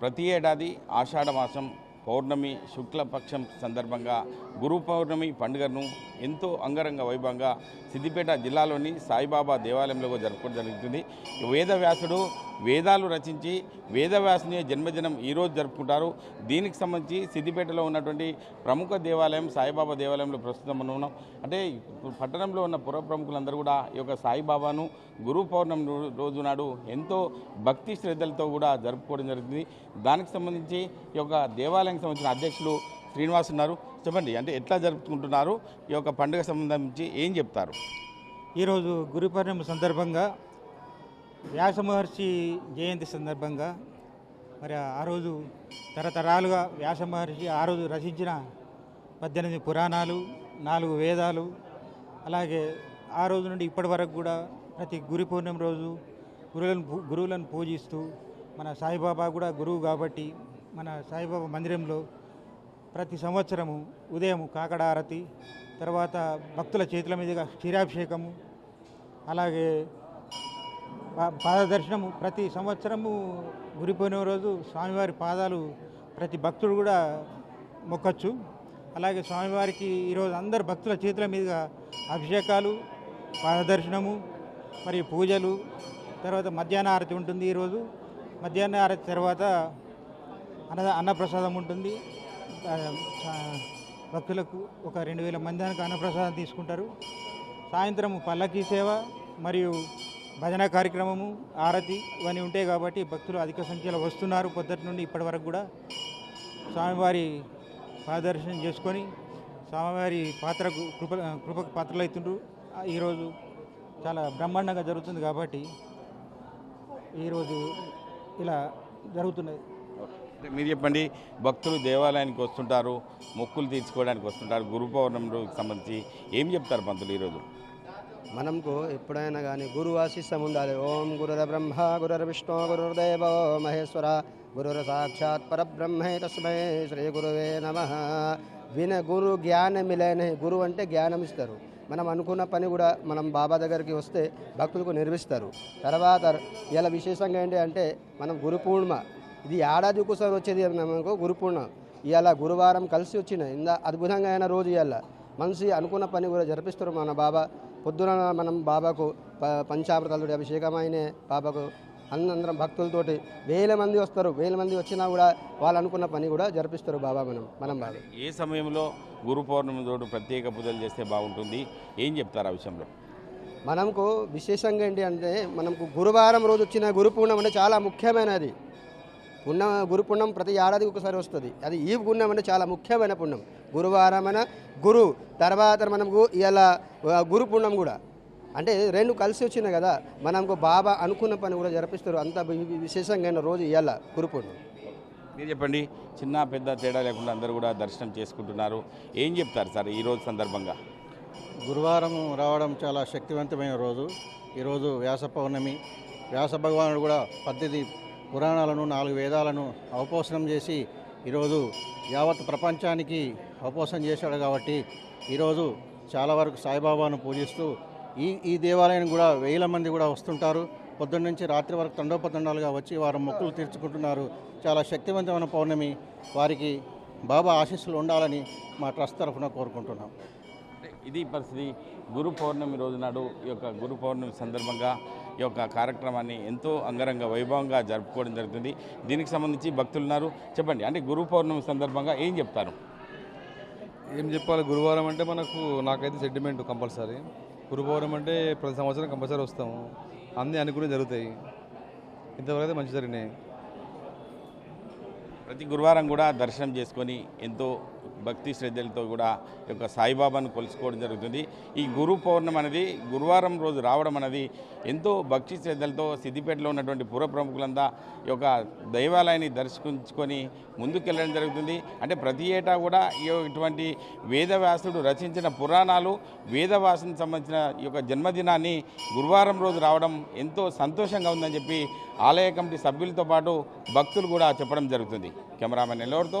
ప్రతి ఏడాది ఆషాఢ మాసం పౌర్ణమి శుక్లపక్షం సందర్భంగా గురు పౌర్ణమి పండుగను ఎంతో అంగరంగ వైభవంగా సిద్దిపేట జిల్లాలోని సాయిబాబా దేవాలయంలో జరుపుకోవడం జరుగుతుంది. వేదవ్యాసుడు వేదాలు రచించి వేదవ్యాసుని జన్మదినం ఈరోజు జరుపుకుంటారు. దీనికి సంబంధించి సిద్దిపేటలో ఉన్నటువంటి ప్రముఖ దేవాలయం సాయిబాబా దేవాలయంలో ప్రస్తుతం మనం ఉన్నాం. అంటే పట్టణంలో ఉన్న పుర ప్రముఖులందరూ కూడా ఈ యొక్క సాయిబాబాను గురు పౌర్ణమి రోజు నాడు ఎంతో భక్తి శ్రద్ధలతో కూడా జరుపుకోవడం జరుగుతుంది. దానికి సంబంధించి ఈ యొక్క సంఘానికి సంబంధించిన అధ్యక్షులు శ్రీనివాస్ ఉన్నారు. చెప్పండి అంటే ఎట్లా జరుపుకుంటున్నారు? ఈ యొక్క పండుగ సంబంధించి ఏం చెప్తారు? ఈరోజు గురు పౌర్ణమి సందర్భంగా వ్యాస మహర్షి జయంతి సందర్భంగా మరి ఆ రోజు తరతరాలుగా వ్యాస మహర్షి ఆ రోజు రచించిన పద్దెనిమిది పురాణాలు నాలుగు వేదాలు అలాగే ఆ రోజు నుండి ఇప్పటి వరకు కూడా ప్రతి గురు పౌర్ణమి రోజు గురువులను గురువులను పూజిస్తూ మన సాయిబాబా కూడా గురువు కాబట్టి మన సాయిబాబా మందిరంలో ప్రతి సంవత్సరము ఉదయం కాకడ ఆరతి తర్వాత భక్తుల చేతుల మీదుగా క్షీరాభిషేకము అలాగే పా- పాదదర్శనము ప్రతి సంవత్సరము గురిపోయిన రోజు స్వామివారి పాదాలు ప్రతి భక్తుడు కూడా మొక్కచ్చు. అలాగే స్వామివారికి ఈరోజు అందరు భక్తుల చేతుల మీదుగా అభిషేకాలు పాదదర్శనము మరియు పూజలు తర్వాత మధ్యాహ్న ఆరతి ఉంటుంది ఈరోజు. మధ్యాహ్న ఆరతి తర్వాత అన్న అన్నప్రసాదం ఉంటుంది. భక్తులకు ఒక రెండు వేల మంది దానికి అన్నప్రసాదం తీసుకుంటారు. సాయంత్రం పల్లకీ సేవ మరియు భజన కార్యక్రమము ఆరతి ఇవన్నీ ఉంటాయి కాబట్టి భక్తులు అధిక సంఖ్యలో వస్తున్నారు పొద్దుటి నుండి ఇప్పటి వరకు కూడా. స్వామివారి పాదర్శనం చేసుకొని స్వామివారి పాత్రకు కృప కృపకు పాత్రలు అవుతుండ్రు ఈరోజు చాలా బ్రహ్మాండంగా జరుగుతుంది కాబట్టి ఈరోజు ఇలా జరుగుతున్నది. మీరు చెప్పండి భక్తులు దేవాలయానికి వస్తుంటారు మొక్కులు తీర్చుకోవడానికి వస్తుంటారు గురు పౌర్ణమికి సంబంధించి ఏం చెప్తారు పంతులు ఈరోజు? మనకు ఎప్పుడైనా కానీ గురువు ఆశిస్సం ఉండాలి. ఓం గురుర బ్రహ్మ గురుర విష్ణు గురుర్దేవో మహేశ్వర గురుర సాక్షాత్ పరబ్రహ్మే తస్మై శ్రీ గురువే నమ. విన గురు జ్ఞానం మిలేని గురువు అంటే జ్ఞానం ఇస్తారు మనం అనుకున్న పని కూడా మనం బాబా దగ్గరికి వస్తే భక్తులకు నిర్మిస్తారు. తర్వాత ఇలా విశేషంగా ఏంటి అంటే మనం గురు పూర్ణిమ ఇది ఏడాది ఒకసారి వచ్చేది మనకు గురు పూర్ణిమ. ఇవాళ గురువారం కలిసి వచ్చిన ఇంత అద్భుతంగా అయిన రోజు ఇవాళ మనిషి అనుకున్న పని కూడా జరిపిస్తారు మన బాబా. పొద్దున మనం బాబాకు ప పంచామృతాలతోటి అభిషేకం అయినే బాబాకు అందరం భక్తులతోటి వేల మంది వస్తారు. వేల మంది వచ్చినా కూడా వాళ్ళు అనుకున్న పని కూడా జరిపిస్తారు బాబా మనం మనం బాబా. ఏ సమయంలో గురు పౌర్ణమి తోడు ప్రత్యేక పూజలు చేస్తే బాగుంటుంది? ఏం చెప్తారు ఆ విషయంలో? మనకు విశేషంగా ఏంటి అంటే మనకు గురువారం రోజు వచ్చిన గురు పూర్ణం అంటే చాలా ముఖ్యమైనది. పుణ్యం గురు పుణ్యం ప్రతి ఏడాదికి ఒకసారి వస్తుంది. అది ఈ పుణ్యం అంటే చాలా ముఖ్యమైన పుణ్యం. గురువారం అన గురు తర్వాత మనకు ఇలా గురు పుణ్యం కూడా. అంటే రెండు కలిసి వచ్చినాయి కదా. మనకు బాబా అనుకున్న పని కూడా జరిపిస్తారు. అంత విశేషంగా అయిన రోజు ఇవాళ గురు పుణ్యం. మీరు చెప్పండి చిన్న పెద్ద తేడా లేకుండా అందరూ కూడా దర్శనం చేసుకుంటున్నారు. ఏం చెప్తారు సార్ ఈ రోజు సందర్భంగా? గురువారం రావడం చాలా శక్తివంతమైన రోజు. ఈరోజు వ్యాస పౌర్ణమి. వ్యాస భగవానుడు కూడా పద్దెనిమిది పురాణాలను నాలుగు వేదాలను అవపోసనం చేసి ఈరోజు యావత్ ప్రపంచానికి అవపోసం చేశాడు కాబట్టి ఈరోజు చాలా వరకు సాయిబాబాను పూజిస్తూ ఈ ఈ దేవాలయం కూడా వేల మంది కూడా వస్తుంటారు. పొద్దున్న నుంచి రాత్రి వరకు తండోపతండాలుగా వచ్చి వారు మొక్కులు తీర్చుకుంటున్నారు. చాలా శక్తివంతమైన పౌర్ణమి వారికి బాబా ఆశీస్సులు ఉండాలని మా ట్రస్ట్ తరఫున కోరుకుంటున్నాం. ఇది పరిస్థితి. గురు పౌర్ణమి రోజు నాడు ఈ యొక్క గురు పౌర్ణమి సందర్భంగా ఈ యొక్క కార్యక్రమాన్ని ఎంతో అంగరంగ వైభవంగా జరుపుకోవడం జరుగుతుంది. దీనికి సంబంధించి భక్తులు ఉన్నారు. చెప్పండి అంటే గురు పౌర్ణమి సందర్భంగా ఏం చెప్తారు? ఏం చెప్పాలి గురువారం అంటే మనకు నాకైతే సెంటిమెంట్ కంపల్సరీ. గురువారం అంటే ప్రతి సంవత్సరం కంపల్సరీ వస్తాము. అన్నీ అనుకునే జరుగుతాయి. ఇంతవరకు అయితే మంచి జరిగినాయి. ప్రతి గురువారం కూడా దర్శనం చేసుకొని ఎంతో భక్తి శ్రద్ధలతో కూడా ఈ యొక్క సాయిబాబాను కొలుసుకోవడం జరుగుతుంది. ఈ గురు పౌర్ణమి అనేది గురువారం రోజు రావడం అనేది ఎంతో భక్తి శ్రద్ధలతో సిద్దిపేటలో ఉన్నటువంటి పుర ప్రముఖులంతా ఈ యొక్క దైవాలయాన్ని దర్శించుకొని ముందుకెళ్ళడం జరుగుతుంది. అంటే ప్రతి ఏటా కూడా ఈ ఇటువంటి వేదవ్యాసుడు రచించిన పురాణాలు వేదవ్యాసునికి సంబంధించిన ఈ యొక్క జన్మదినాన్ని గురువారం రోజు రావడం ఎంతో సంతోషంగా ఉందని చెప్పి ఆలయ కమిటీ సభ్యులతో పాటు భక్తులు కూడా చెప్పడం జరుగుతుంది. కెమెరామెన్ నెల్లూరుతో